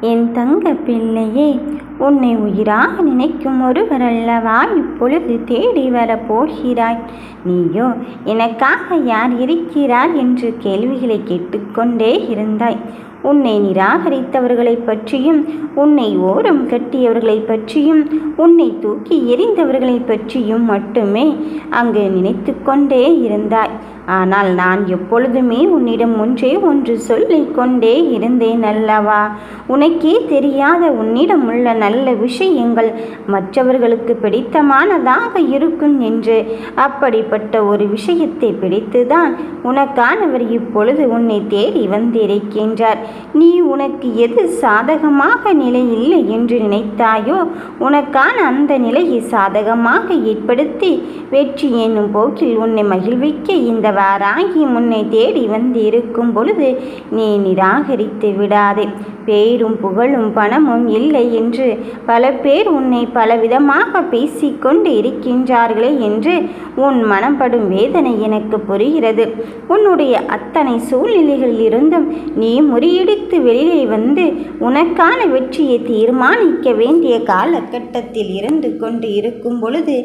என் தங்க பிள்ளையே உன்னை உயிராக நினைக்கும் ஒருவர் அல்லவா? இப்பொழுது தேடி வரப் போகிறாய் நீயோ எனக்காக யார் இருக்கிறார் என்று கேள்விகளை கேட்டுக்கொண்டே இருந்தாய். உன்னை நிராகரித்தவர்களைப் பற்றியும் உன்னை ஓரம் கட்டியவர்களைப் பற்றியும் உன்னை தூக்கி எறிந்தவர்களைப் பற்றியும் மட்டுமே அங்கு நினைத்து கொண்டே இருந்தாய். ஆனால் நான் எப்பொழுதுமே உன்னிடம் ஒன்றே ஒன்று சொல்லிக் கொண்டே இருந்தேன் அல்லவா? உனக்கே தெரியாத உன்னிடம் உள்ள நல்ல விஷயங்கள் மற்றவர்களுக்கு பிடித்தமானதாக இருக்கும் என்று அப்படிப்பட்ட ஒரு விஷயத்தை பிடித்துதான் உனக்கானவர் இப்பொழுது உன்னை தேடி வந்திருக்கின்றார். நீ உனக்கு எது சாதகமாக நிலை இல்லை என்று நினைத்தாயோ உனக்கான அந்த நிலையை சாதகமாக ஏற்படுத்தி வெற்றி என்னும் போக்கில் உன்னை மகிழ்விக்க இந்த வாராகி முன்னை தேடி வந்து இருக்கும் பொழுது நீ நிராகரித்து விடாதே. பேரும் புகழும் பணமும் இல்லை என்று பல பேர் உன்னை பலவிதமாக பேசிக்கொண்டு இருக்கின்றார்களே என்று உன் மனப்படும் வேதனை எனக்கு புரிகிறது. உன்னுடைய அத்தனை சூழ்நிலைகளில் இருந்தும் நீ முறியடித்து வெளியே வந்து உனக்கான வெற்றியை தீர்மானிக்க வேண்டிய காலகட்டத்தில் இருந்து கொண்டு இருக்கும் பொழுது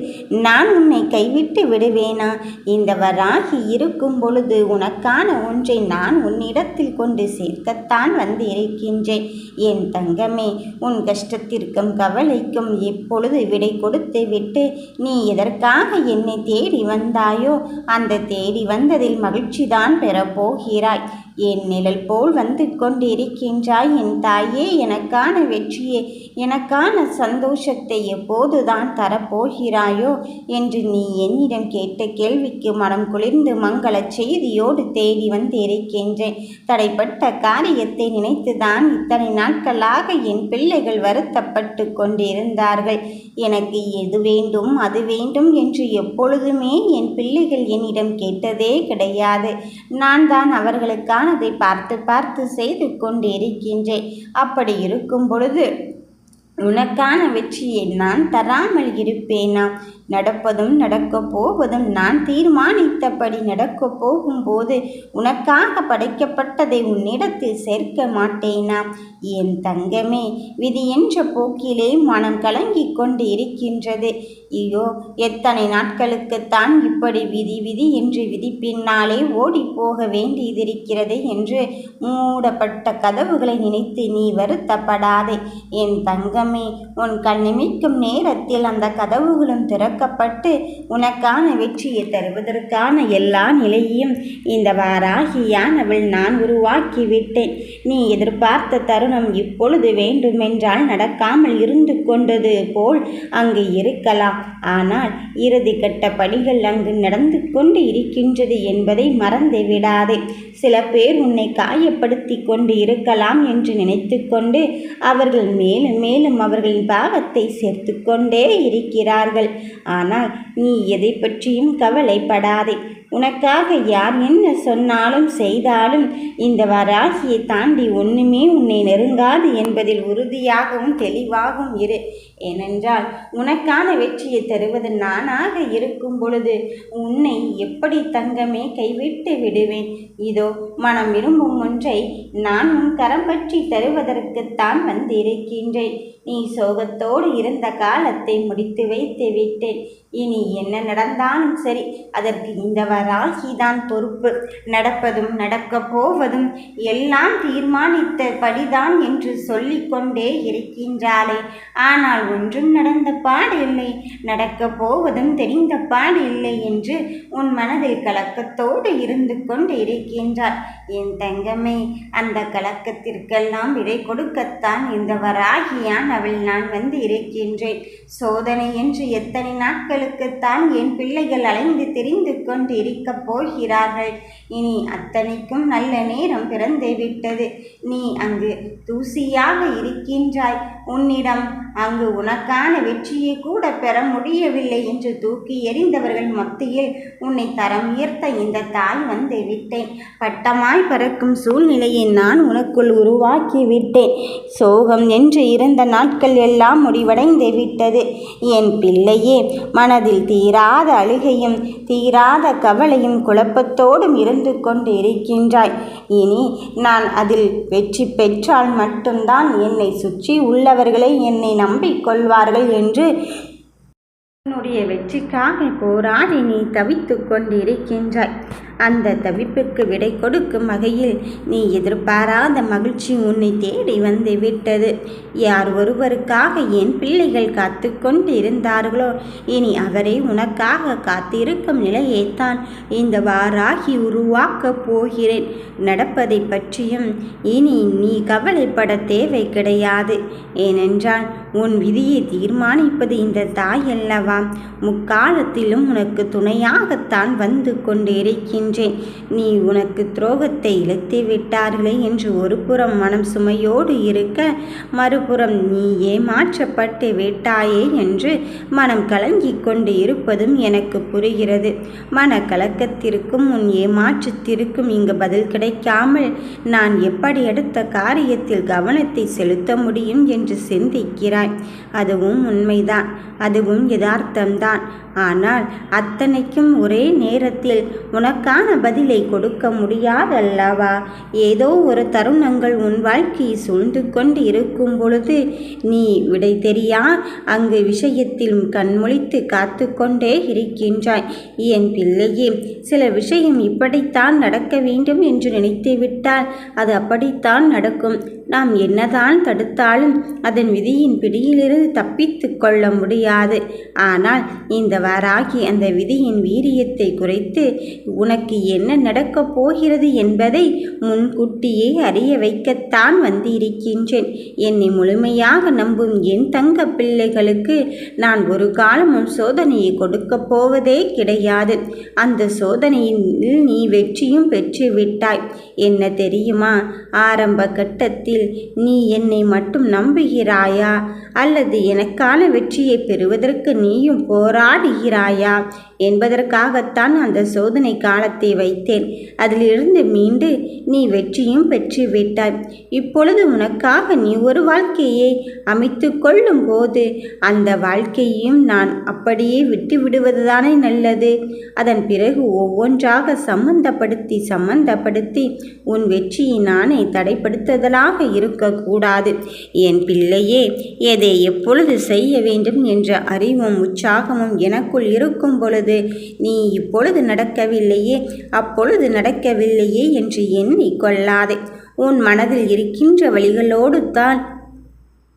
நான் உன்னை கைவிட்டு விடுவேனா? இந்த வராகி எடுக்கும் பொழுது உனக்கான ஒன்றை நான் உன்னிடத்தில் கொண்டு சேர்க்கத்தான் வந்து இருக்கின்றேன். என் தங்கமே உன் கஷ்டத்திற்கும் கவலைக்கும் எப்பொழுது விடை கொடுத்து விட்டு நீ எதற்காக என்னை தேடி வந்தாயோ அந்த தேடி வந்ததில் மகிழ்ச்சிதான் பெறப்போகிறாய். என் நிழல் போல் வந்து கொண்டிருக்கின்றாய் என் தாயே எனக்கான வெற்றியை எனக்கான சந்தோஷத்தை எப்போதுதான் தரப்போகிறாயோ என்று நீ என்னிடம் கேட்ட கேள்விக்கு மனம் குளிர்ந்து மங்கள செய்தியோடு தேடி வந்திருக்கின்றேன் தடைப்பட்ட காரியத்தை நினைத்துதான் இத்தனை நாட்களாக என் பிள்ளைகள் வருத்தப்பட்டு கொண்டிருந்தார்கள். எனக்கு எது வேண்டும் அது வேண்டும் என்று எப்பொழுதுமே என் பிள்ளைகள் என்னிடம் கேட்டதே கிடையாது. நான் தான் அவர்களுக்கானதை பார்த்து பார்த்து செய்து கொண்டிருக்கின்றேன் அப்படி இருக்கும் பொழுது உனக்கான வெற்றியை நான் தராமல் இருப்பேனா? நடப்பதும் நடக்கப் போவதும் நான் தீர்மானித்தபடி நடக்கப் போகும்போது உனக்காக படைக்கப்பட்டதை உன்னிடத்தில் சேர்க்க மாட்டேனா? என் தங்கமே விதி என்ற போக்கிலே மனம் கலங்கிக் கொண்டு இருக்கின்றது. ஐயோ எத்தனை நாட்களுக்குத்தான் இப்படி விதி விதி என்று விதி பின்னாலே ஓடி போக வேண்டியதிருக்கிறது என்று மூடப்பட்ட கதவுகளை நினைத்து நீ வருத்தப்படாதே. என் தங்கமே உன் கண்ணிமைக்கும் நேரத்தில் அந்த கதவுகளும் திறக்கப்பட்டு உனக்கான வெற்றியை தருவதற்கான எல்லா நிலையையும் இந்த வாராகியானவள் நான் உருவாக்கி விட்டேன் நீ எதிர்பார்த்த தருணம் இப்பொழுது வேண்டுமென்றால் நடக்காமல் இருந்து கொண்டது போல் அங்கு இருக்கலாம். ஆனால் இறுதி கட்ட பணிகள் அங்கு நடந்து கொண்டு இருக்கின்றது என்பதை மறந்து விடாதே. சில பேர் உன்னை காயப்படுத்தி கொண்டு இருக்கலாம் என்று நினைத்து கொண்டு அவர்கள் மேலும் மேலும் அவர்களின் பாவத்தை சேர்த்து கொண்டே இருக்கிறார்கள். ஆனால் நீ எதை பற்றியும் கவலைப்படாதே. உனக்காக யார் என்ன சொன்னாலும் செய்தாலும் இந்த வராகியை தாண்டி ஒன்றுமே உன்னை நெருங்காது என்பதில் உறுதியாகவும் தெளிவாகவும் இரு. ஏனென்றால் உனக்கான வெற்றியை தருவது நானாக இருக்கும் பொழுது உன்னை எப்படி தங்கமே கைவிட்டு விடுவேன். இதோ மனம் விரும்பும் ஒன்றை நான் உன் கரம் பற்றி தருவதற்குத்தான் வந்திருக்கின்றேன். நீ சோகத்தோடு இருந்த காலத்தை முடித்து வைத்து விட்டேன். இனி என்ன நடந்தாலும் சரி அதற்கு இந்த வராகிதான் பொறுப்பு. நடப்பதும் நடக்கப் போவதும் எல்லாம் தீர்மானித்த படிதான் என்று சொல்லிக்கொண்டே இருக்கின்றாளே. ஆனால் ஒன்றும் நடந்த பாடு இல்லை நடக்கப் போவதும் தெரிந்த பாடு இல்லை என்று உன் மனதில் கலக்கத்தோடு இருந்து கொண்டு இருக்கின்றார் என் தங்கமே அந்த கலக்கத்திற்கெல்லாம் விடை கொடுக்கத்தான் இந்த வராகியான் அவள் நான் வந்து இருக்கின்றேன் சோதனை என்று எத்தனை நாட்களுக்குத்தான் என் பிள்ளைகள் அலைந்து தெரிந்து கொண்டு இருக்கப் போகிறார்கள். இனி அத்தனைக்கும் நல்ல நேரம் பிறந்து விட்டது. நீ அங்கு தூசியாக இருக்கின்றாய். உன்னிடம் அங்கு உனக்கான வெற்றியை கூட பெற முடியவில்லை என்று தூக்கி எறிந்தவர்கள் மத்தியில் உன்னை தரம் உயர்த்த இந்த தாய் வந்து விட்டேன். பட்டமாய் பறக்கும் சூழ்நிலையை நான் உனக்குள் உருவாக்கி விட்டேன். சோகம் என்று இருந்த நாட்கள் எல்லாம் முடிவடைந்து விட்டது என் பிள்ளையே மனதில் தீராத அழுகையும் தீராத கவலையும் குழப்பத்தோடும் இருந்து கொண்டு இருக்கின்றாய் இனி நான் அதில் வெற்றி பெற்றால் மட்டும்தான் என்னை சுற்றி உள்ளவர்களை என்னை நம்பிக்கொள்வார்கள் என்று உன்னுடைய வெற்றிக்காக போராடி நீ தவித்து கொண்டிருக்கின்றாய். அந்த தவிப்புக்கு விடை கொடுக்கும் வகையில் நீ எதிர்பாராத மகிழ்ச்சி உன்னை தேடி வந்து விட்டது. யார் ஒருவருக்காக என் பிள்ளைகள் காத்து கொண்டு இருந்தார்களோ இனி அவரை உனக்காக காத்திருக்கும் நிலையைத்தான் இந்த வாராகி உருவாக்கப் போகிறேன். நடப்பதை பற்றியும் இனி நீ கவலைப்பட தேவை கிடையாது. ஏனென்றால் உன் விதியை தீர்மானிப்பது இந்த தாய் அல்லவா முக்காலத்திலும் உனக்கு துணையாகத்தான் வந்து கொண்டிருக்கின்றேன் நீ உனக்கு துரோகத்தை இழைத்து விட்டார்களே என்று ஒரு புறம் மனம் சுமையோடு இருக்க மறுபுறம் நீ ஏமாற்றப்பட்டு விட்டாயே என்று மனம் கலங்கிக் கொண்டு இருப்பதும் எனக்கு புரிகிறது. மன கலக்கத்திற்கும் உன் ஏமாற்றத்திற்கும் இங்கு பதில் கிடைக்காமல் நான் எப்படி அடுத்த காரியத்தில் கவனத்தை செலுத்த முடியும் என்று சிந்திக்கிறாய்? அதுவும் உண்மைதான். அதுவும் யதார்த்தம்தான். ஆனால் அத்தனைக்கும் ஒரே நேரத்தில் உனக்கான பதிலை கொடுக்க முடியாதல்லவா? ஏதோ ஒரு தருணங்கள் உன் வாழ்க்கையை சூழ்ந்து கொண்டு இருக்கும் பொழுது நீ விடை தெரியா? அங்கு விஷயத்தில் கண்மொழித்து காத்து கொண்டே இருக்கின்றாய். என் பிள்ளையே சில விஷயம் இப்படித்தான் நடக்க வேண்டும் என்று நினைத்துவிட்டால் அது அப்படித்தான் நடக்கும். நாம் என்னதான் தடுத்தாலும் அதன் விதியின் பிடியிலிருந்து தப்பித்து கொள்ள முடியாது. ஆனால் இந்த வாராகி அந்த விதியின் வீரியத்தை குறைத்து உனக்கு என்ன நடக்கப் போகிறது என்பதை முன்கூட்டியே அறிய வைக்கத்தான் வந்திருக்கின்றேன். என்னை முழுமையாக நம்பும் என் தங்க பிள்ளைகளுக்கு நான் ஒரு காலமும் சோதனையை கொடுக்கப் போவதே கிடையாது. அந்த சோதனையில் நீ வெற்றியும் பெற்று விட்டாய். என்ன தெரியுமா? ஆரம்ப கட்டத்தில் நீ என்னை மட்டும் நம்புகிறாயா? அல்லது எனக்கான வெற்றியை பெறுவதற்கு நீயும் போராடுகிறாயா? என்பதற்காகத்தான் அந்த சோதனை காலத்தை வைத்தேன். அதிலிருந்து மீண்டு நீ வெற்றியும் பெற்று விட்டாய். இப்பொழுது உனக்காக நீ ஒரு வாழ்க்கையை அமைத்து கொள்ளும் போது அந்த வாழ்க்கையையும் நான் அப்படியே விட்டு விடுவதுதானே நல்லது. அதன் பிறகு ஒவ்வொன்றாக சம்பந்தப்படுத்தி சம்பந்தப்படுத்தி உன் வெற்றியை நானே தடைப்படுத்துதலாக இருக்கக்கூடாது. என் பிள்ளையே எதை எப்பொழுது செய்ய வேண்டும் என்ற அறிவும் உற்சாகமும் எனக்குள் இருக்கும் பொழுது நீ இப்பொழுது நடக்கவில்லையே அப்பொழுது நடக்கவில்லையே என்று எண்ணி கொள்ளாதே. உன் மனதில் இருக்கின்ற வழிகளோடு தான்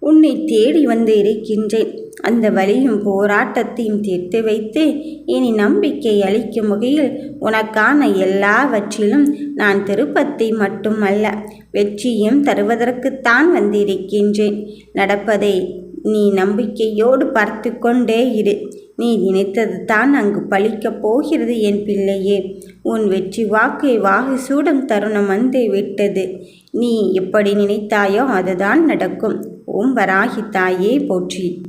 உன்னை தேடி வந்து இருக்கின்றேன். அந்த வழியும் போராட்டத்தையும் தீர்த்து வைத்து இனி நம்பிக்கை அளிக்கும் வகையில் உனக்கான எல்லாவற்றிலும் நான் திருப்பத்தை மட்டுமல்ல வெற்றியும் தருவதற்குத்தான் வந்திருக்கின்றேன். நடப்பதை நீ நம்பிக்கையோடு பார்த்து கொண்டே இரு. நீ நினைத்தது தான் அங்கு பழிக்கப் போகிறது என் பிள்ளையே. உன் வெற்றி வாக்கை வாகு சூடும் தருணம் வந்து விட்டது. நீ எப்படி நினைத்தாயோ அதுதான் நடக்கும். ஓம் வராகி தாயே போற்றி.